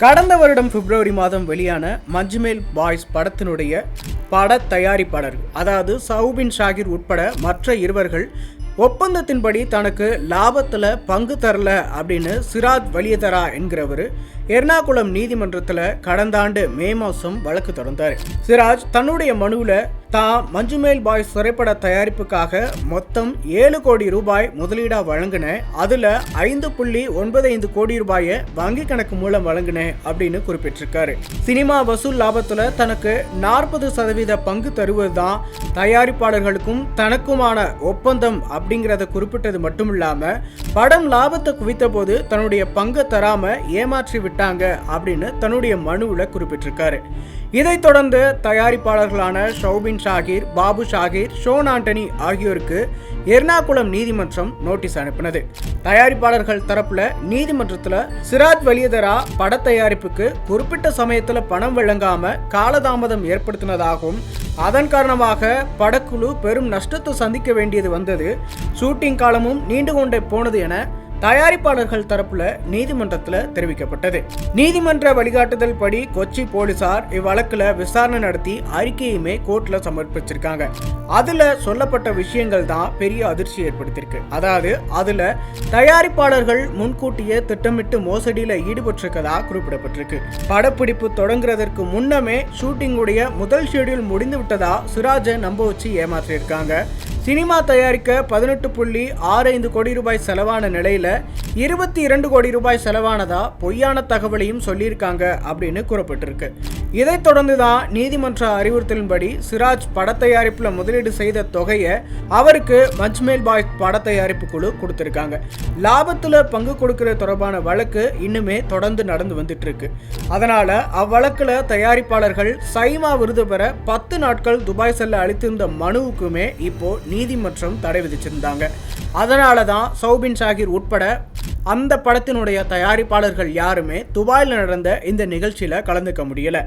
கடந்த வருடம் பிப்ரவரி மாதம் வெளியான மஞ்சுமேல் பாய்ஸ் படத்தினுடைய பட தயாரிப்பாளர் அதாவது சவுபின் ஷாகிர் உட்பட மற்ற இருவர்கள் ஒப்பந்தத்தின்படி தனக்கு லாபத்தில் பங்கு தரல அப்படின்னு சிராஜ் வலியதரா என்கிறவர் எர்ணாகுளம் நீதிமன்றத்தில் கடந்த ஆண்டு மே மாதம் வழக்கு தொடர்ந்தார். சிராஜ் தன்னுடைய மனுவில் தான் மஞ்சுமேல் பாய்ஸ் திரைப்பட தயாரிப்புக்காக மொத்தம் ஏழு கோடி ரூபாய் முதலீடாக வழங்கினேன் அதில் ஐந்து புள்ளி ஒன்பது ஐந்து கோடி ரூபாயை வங்கி கணக்கு மூலம் வழங்கினேன் அப்படின்னு குறிப்பிட்டிருக்காரு. சினிமா வசூல் லாபத்தில் தனக்கு நாற்பது சதவீத பங்கு தருவது தான் தயாரிப்பாளர்களுக்கும் தனக்குமான ஒப்பந்தம் அப்படிங்கிறத குறிப்பிட்டது மட்டும் இல்லாமல் படம் லாபத்தை குவித்த போது தன்னுடைய பங்கை தராம ஏமாற்றி விட்டாங்க அப்படின்னு தன்னுடைய மனுவில் குறிப்பிட்டிருக்காரு. இதைத் தொடர்ந்து தயாரிப்பாளர்களான ஷௌபின் ஷாகிர் பாபு ஷாகிர் ஷோன் ஆண்டனி ஆகியோருக்கு எர்ணாகுளம் நீதிமன்றம் நோட்டீஸ் அனுப்பினது. தயாரிப்பாளர்கள் தரப்புல நீதிமன்றத்தில் சிராஜ் வலியதரா பட தயாரிப்புக்கு குறிப்பிட்ட சமயத்தில் பணம் வழங்காம காலதாமதம் ஏற்படுத்தினதாகவும் அதன் காரணமாக படக்குழு பெரும் நஷ்டத்தை சந்திக்க வேண்டியது வந்தது. ஷூட்டிங் காலமும் நீண்டு கொண்டே போனது என தயாரிப்பாளர்கள் தரப்புல நீதிமன்றத்தில் தெரிவிக்கப்பட்டது. நீதிமன்ற வழிகாட்டுதல் படி கொச்சி போலீசார் இவ்வழக்குல விசாரணை நடத்தி அறிக்கையுமே கோர்ட்ல சமர்ப்பிச்சிருக்காங்க. அதுல சொல்லப்பட்ட விஷயங்கள் தான் பெரிய அதிர்ச்சி ஏற்படுத்தியிருக்கு. அதாவது அதுல தயாரிப்பாளர்கள் முன்கூட்டியே திட்டமிட்டு மோசடியில ஈடுபட்டிருக்கதா குறிப்பிடப்பட்டிருக்கு. படப்பிடிப்பு தொடங்குறதற்கு முன்னமே ஷூட்டிங்குடைய முதல் ஷெடியூல் முடிந்து விட்டதா சிராஜை நம்ப வச்சு ஏமாற்றியிருக்காங்க சினிமா தயாரிக்க பதினெட்டு புள்ளி ஆறு ஐந்து கோடி ரூபாய் செலவான நிலையில இருபத்தி இரண்டு கோடி ரூபாய் செலவானதா பொய்யான தகவலையும் சொல்லியிருக்காங்க அப்படின்னு கூறப்பட்டிருக்கு. இதைத் தொடர்ந்து தான் நீதிமன்ற அறிவுறுத்தலின்படி சிராஜ் பட தயாரிப்புல முதலீடு செய்த தொகையை அவருக்கு மஜ்மேல் பாய் பட தயாரிப்பு குழு கொடுத்திருக்காங்க. லாபத்துல பங்கு கொடுக்கிற தொடர்பான வழக்கு இன்னுமே தொடர்ந்து நடந்து வந்துட்டு இருக்கு அதனால அவ்வழக்குல தயாரிப்பாளர்கள் சைமா விருது பெற பத்து நாட்கள் துபாய் செல்ல அளித்திருந்த மனுவுக்குமே இப்போ நீதிமன்றம் தடை விதிச்சிருந்தாங்க. அதனால தான் சௌபின் ஷாகிர் உட்பட அந்த படத்தினுடைய தயாரிப்பாளர்கள் யாருமே துபாயில் நடந்த இந்த நிகழ்ச்சியில கலந்துக்க முடியல.